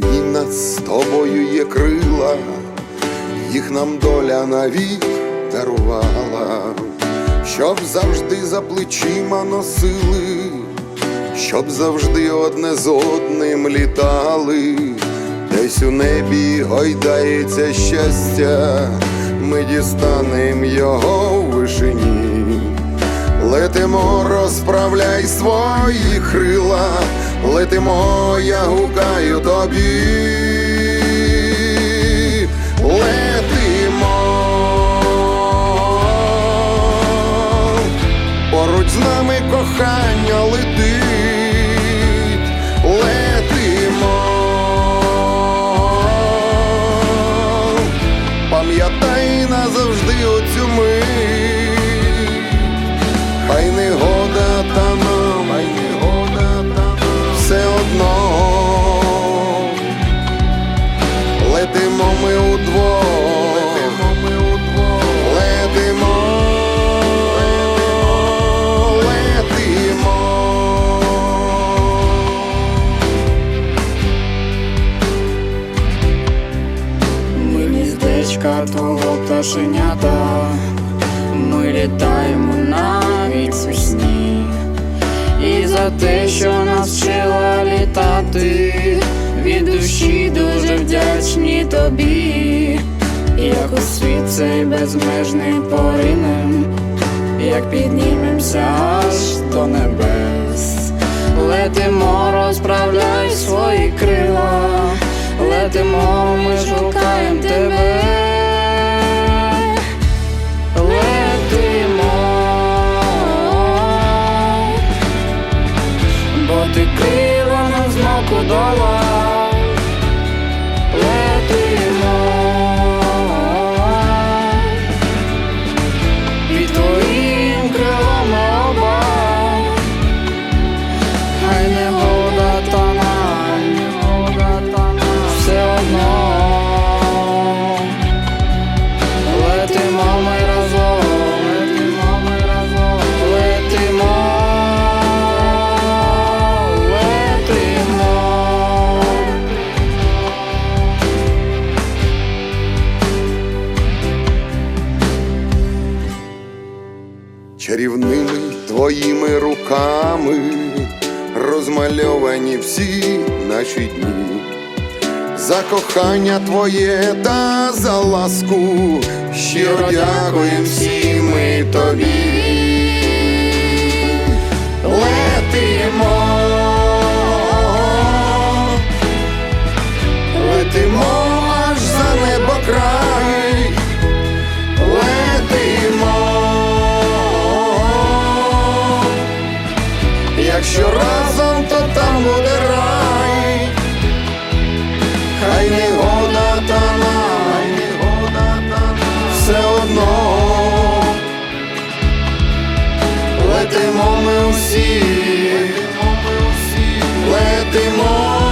Чарівні над тобою є крила, їх нам доля навік дарувала, щоб завжди за плечима носили, щоб завжди одне з одним літали, десь у небі гойдається щастя, ми дістанем його в вишині. Летимо, розправляй свої крила, летимо, я гукаю тобі. Летимо, поруч з нами кохання летить, пташенята, ми літаємо навіть у сні, і за те, що нас вчила літати, від душі дуже вдячні тобі, як у світ цей безмежний поринем, як піднімемося аж до небес, летимо, розправляй свої крила, Чарівними твоїми руками розмальовані всі наші дні. За кохання твоє та за ласку щиро дякуємо всі ми тобі. знов летимо ми усі, летимо.